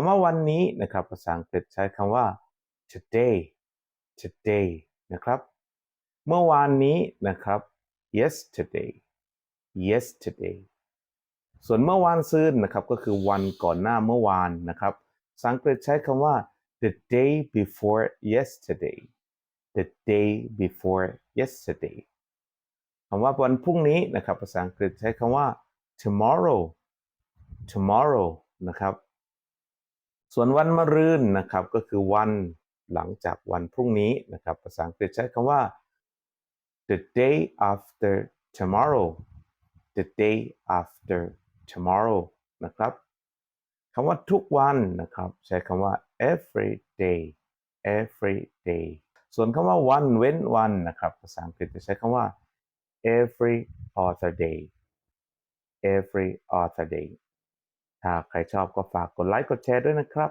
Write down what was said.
คำว่าวันนี้นะครับภาษาอังกฤษใช้คำว่า today today นะครับ เมื่อวานนี้นะครับ yesterday yesterday ส่วนเมื่อวานซืนนะครับก็คือวันก่อนหน้าเมื่อวานนะครับภาษาอังกฤษใช้คำว่า the day before yesterday the day before yesterday คำว่าวันพรุ่งนี้นะครับภาษาอังกฤษใช้คำว่า tomorrow tomorrow นะครับ ส่วนวันมะรืนนะครับก็คือวันหลังจากวันพรุ่งนี้นะครับภาษาอังกฤษใช้คำว่า the day after tomorrow the day after tomorrow นะครับคำว่าทุกวันนะครับใช้คำว่า every day every day ส่วนคำว่าวันเว้นวันนะครับภาษาอังกฤษจะใช้คำว่า every other day every other day ถ้าใครชอบก็ฝากกดไลค์กดแชร์ด้วยนะครับ